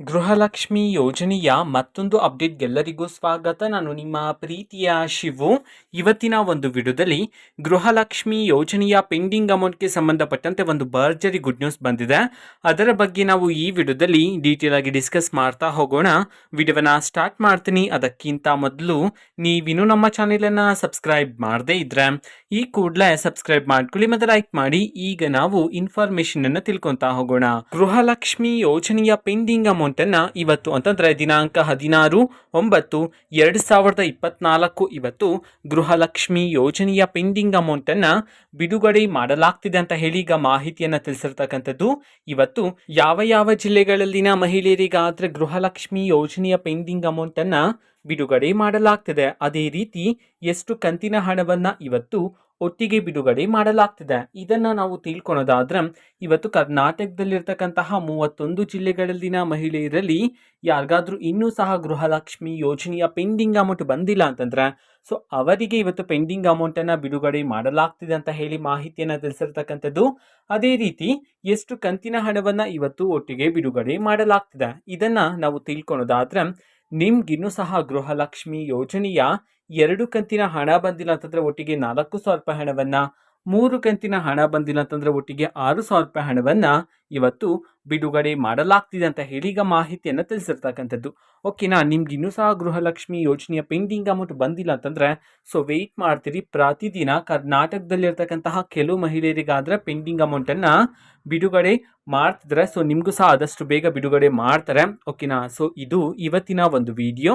ಗೃಹಲಕ್ಷ್ಮಿ ಯೋಜನೆಯ ಮತ್ತೊಂದು ಅಪ್ಡೇಟ್ಗೆಲ್ಲರಿಗೂ ಸ್ವಾಗತ. ನಾನು ನಿಮ್ಮ ಪ್ರೀತಿಯ ಶಿವು. ಇವತ್ತಿನ ಒಂದು ವಿಡಿಯೋದಲ್ಲಿ ಗೃಹಲಕ್ಷ್ಮಿ ಯೋಜನೆಯ ಪೆಂಡಿಂಗ್ ಅಮೌಂಟ್ಗೆ ಸಂಬಂಧಪಟ್ಟಂತೆ ಒಂದು ಭರ್ಜರಿ ಗುಡ್ ನ್ಯೂಸ್ ಬಂದಿದೆ. ಅದರ ಬಗ್ಗೆ ನಾವು ಈ ವಿಡಿಯೋದಲ್ಲಿ ಡೀಟೇಲ್ ಆಗಿ ಡಿಸ್ಕಸ್ ಮಾಡ್ತಾ ಹೋಗೋಣ. ವಿಡಿಯೋವನ್ನ ಸ್ಟಾರ್ಟ್ ಮಾಡ್ತೀನಿ. ಅದಕ್ಕಿಂತ ಮೊದಲು ನೀವಿನ್ನೂ ನಮ್ಮ ಚಾನೆಲನ್ನು ಸಬ್ಸ್ಕ್ರೈಬ್ ಮಾಡದೇ ಇದ್ರೆ ಈ ಕೂಡಲೇ ಸಬ್ಸ್ಕ್ರೈಬ್ ಮಾಡ್ಕೊಳ್ಳಿ ಮತ್ತೆ ಲೈಕ್ ಮಾಡಿ. ಈಗ ನಾವು ಇನ್ಫಾರ್ಮೇಶನ್ ಅನ್ನು ತಿಳ್ಕೊಂತಾ ಹೋಗೋಣ. ಗೃಹಲಕ್ಷ್ಮಿ ಯೋಜನೆಯ ಪೆಂಡಿಂಗ್ ಅನ್ನ ಇವತ್ತು ಅಂತಂದ್ರೆ ದಿನಾಂಕ ಹದಿನಾರು, ಒಂಬತ್ತು, ಎರಡು ಸಾವಿರದ ಇಪ್ಪತ್ನಾಲ್ಕು, ಇವತ್ತು ಗೃಹಲಕ್ಷ್ಮಿ ಯೋಜನೆಯ ಪೆಂಡಿಂಗ್ ಅಮೌಂಟ್ ಅನ್ನ ಬಿಡುಗಡೆ ಮಾಡಲಾಗ್ತಿದೆ ಅಂತ ಹೇಳಿ ಈಗ ಮಾಹಿತಿಯನ್ನು ತಿಳಿಸಿರ್ತಕ್ಕಂಥದ್ದು. ಇವತ್ತು ಯಾವ ಯಾವ ಜಿಲ್ಲೆಗಳಲ್ಲಿನ ಮಹಿಳೆಯರಿಗಾದರೆ ಗೃಹಲಕ್ಷ್ಮಿ ಯೋಜನೆಯ ಪೆಂಡಿಂಗ್ ಅಮೌಂಟ್ ಅನ್ನ ಬಿಡುಗಡೆ ಮಾಡಲಾಗ್ತಿದೆ. ಅದೇ ರೀತಿ ಎಷ್ಟು ಕಂತಿನ ಹಣವನ್ನು ಇವತ್ತು ಒಟ್ಟಿಗೆ ಬಿಡುಗಡೆ ಮಾಡಲಾಗ್ತಿದೆ. ಇದನ್ನು ನಾವು ತಿಳ್ಕೊಳೋದಾದ್ರೆ, ಇವತ್ತು ಕರ್ನಾಟಕದಲ್ಲಿರ್ತಕ್ಕಂತಹ ಮೂವತ್ತೊಂದು ಜಿಲ್ಲೆಗಳಲ್ಲಿನ ಮಹಿಳೆಯರಲ್ಲಿ ಯಾರಿಗಾದರೂ ಇನ್ನೂ ಸಹ ಗೃಹಲಕ್ಷ್ಮಿ ಯೋಜನೆಯ ಪೆಂಡಿಂಗ್ ಅಮೌಂಟ್ ಬಂದಿಲ್ಲ ಅಂತಂದ್ರೆ, ಸೊ ಅವರಿಗೆ ಇವತ್ತು ಪೆಂಡಿಂಗ್ ಅಮೌಂಟನ್ನು ಬಿಡುಗಡೆ ಮಾಡಲಾಗ್ತಿದೆ ಅಂತ ಹೇಳಿ ಮಾಹಿತಿಯನ್ನು ತಿಳಿಸಿರ್ತಕ್ಕಂಥದ್ದು. ಅದೇ ರೀತಿ ಎಷ್ಟು ಕಂತಿನ ಹಣವನ್ನು ಇವತ್ತು ಒಟ್ಟಿಗೆ ಬಿಡುಗಡೆ ಮಾಡಲಾಗ್ತಿದೆ. ಇದನ್ನು ನಾವು ತಿಳ್ಕೊಳೋದಾದ್ರೆ ನಿಮ್ಗಿನ್ನೂ ಸಹ ಗೃಹಲಕ್ಷ್ಮಿ ಯೋಜನೆಯ ಎರಡು ಕಂತಿನ ಹಣ ಬಂದಿಲ್ಲ ಅಂತಂದ್ರೆ ಒಟ್ಟಿಗೆ ನಾಲ್ಕು ಸಾವಿರ ರೂಪಾಯಿ ಹಣವನ್ನ ಮೂರು ಕಂತಿನ ಹಣ ಬಂದಿಲ್ಲ ಅಂತಂದ್ರೆ ಒಟ್ಟಿಗೆ ಆರು ಸಾವಿರ ರೂಪಾಯಿ ಹಣವನ್ನ ಇವತ್ತು ಬಿಡುಗಡೆ ಮಾಡಲಾಗ್ತಿದೆ ಅಂತ ಹೇಳಿ ಈಗ ಮಾಹಿತಿಯನ್ನು ತಿಳಿಸಿರ್ತಕ್ಕಂಥದ್ದು. ಓಕೆನಾ ನಿಮ್ಗೆ ಇನ್ನೂ ಸಹ ಗೃಹಲಕ್ಷ್ಮಿ ಯೋಜನೆಯ ಪೆಂಡಿಂಗ್ ಅಮೌಂಟ್ ಬಂದಿಲ್ಲ ಅಂತಂದ್ರೆ ಸೊ ವೆಯ್ಟ್ ಮಾಡ್ತೀರಿ. ಪ್ರತಿದಿನ ಕರ್ನಾಟಕದಲ್ಲಿರ್ತಕ್ಕಂತಹ ಕೆಲವು ಮಹಿಳೆಯರಿಗಾದ್ರೆ ಪೆಂಡಿಂಗ್ ಅಮೌಂಟನ್ನು ಬಿಡುಗಡೆ ಮಾಡ್ತಿದ್ರೆ ಸೊ ನಿಮಗೂ ಸಹ ಆದಷ್ಟು ಬೇಗ ಬಿಡುಗಡೆ ಮಾಡ್ತಾರೆ. ಓಕೆನಾ ಸೊ ಇದು ಇವತ್ತಿನ ಒಂದು ವಿಡಿಯೋ